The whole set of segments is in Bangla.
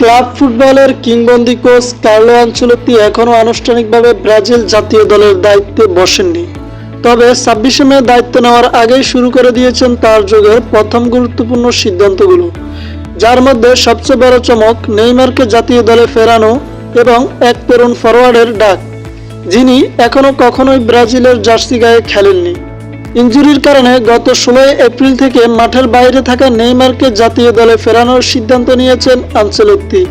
ক্লাব ফুটবলের কিংবদন্তি কোচ কার্লো আঞ্চলত্তি এখনও আনুষ্ঠানিকভাবে ব্রাজিল জাতীয় দলের দায়িত্বে বসেননি। তবে ছাব্বিশে মে দায়িত্ব নেওয়ার আগেই শুরু করে দিয়েছেন তার যুগের প্রথম গুরুত্বপূর্ণ সিদ্ধান্তগুলো। যার মধ্যে সবচেয়ে বড় চমক নেইমারকে জাতীয় দলে ফেরানো এবং এক তরুণ ফরওয়ার্ডের ডাক, যিনি এখনও কখনোই ব্রাজিলের জার্সি গায়ে খেলেননি। ইঞ্জুরির কারণে গত ষোলোই এপ্রিল থেকে মাঠের বাইরে থাকা নেইমারকে জাতীয় দলে ফেরানোর সিদ্ধান্ত নিয়েছেন আনচেলত্তি।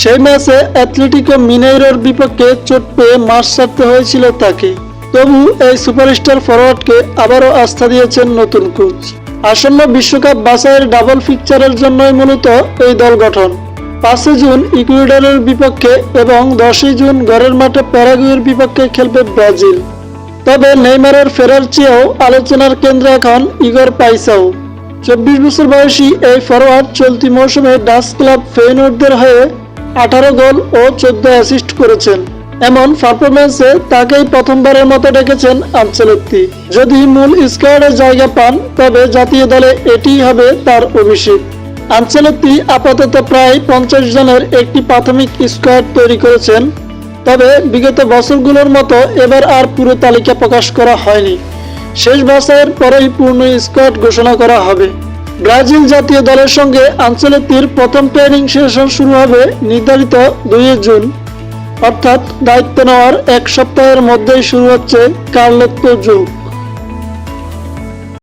সেই ম্যাচে অ্যাথলেটিকো মিনেইরোর বিপক্ষে চোট পেয়ে মাঠ ছাড়তে হয়েছিল তাকে। তবু এই সুপারস্টার ফরওয়ার্ডকে আবারও আস্থা দিয়েছেন নতুন কোচ। আসন্ন বিশ্বকাপ বাছাইয়ের ডাবল ফিকচারের জন্যই মূলত এই দল গঠন। পাঁচই জুন ইকুয়েডরের বিপক্ষে এবং দশই জুন ঘরের মাঠে প্যারাগুয়ের বিপক্ষে খেলবে ব্রাজিল। তবে নেইমারের ফেরার চেয়েও আলোচনার কেন্দ্রে এখন ইগর পাইসাও। চব্বিশ বছর বয়সী এই ফরওয়ার্ড চলতি মৌসুমে ডাচ ক্লাব ফেইনোর্ডদের হয়ে আঠারো গোল ও চোদ্দ অ্যাসিস্ট করেছেন। এমন পারফরমেন্সে তাকেই প্রথমবারের মতো ডেকেছেন আনচেলত্তি। যদি মূল স্কোয়াডে জায়গা পান, তবে জাতীয় দলে এটিই হবে তার অভিষেক। আনচেলত্তি আপাতত প্রায় পঞ্চাশ জনের একটি প্রাথমিক স্কোয়াড তৈরি করেছেন তবে বিগত বছরগুলোর মতো এবার আর পুরো তালিকা প্রকাশ করা হয়নি। শেষ বাছাইয়ের পরেই পূর্ণ স্কোয়াড ঘোষণা করা হবে। ব্রাজিল জাতীয় দলের সঙ্গে আঞ্চলিকটির প্রথম ট্রেনিং সেশন শুরু হবে নির্ধারিত দুই জুন। অর্থাৎ দায়িত্ব নেওয়ার এক সপ্তাহের মধ্যেই শুরু হচ্ছে কার্লত্ব যুগ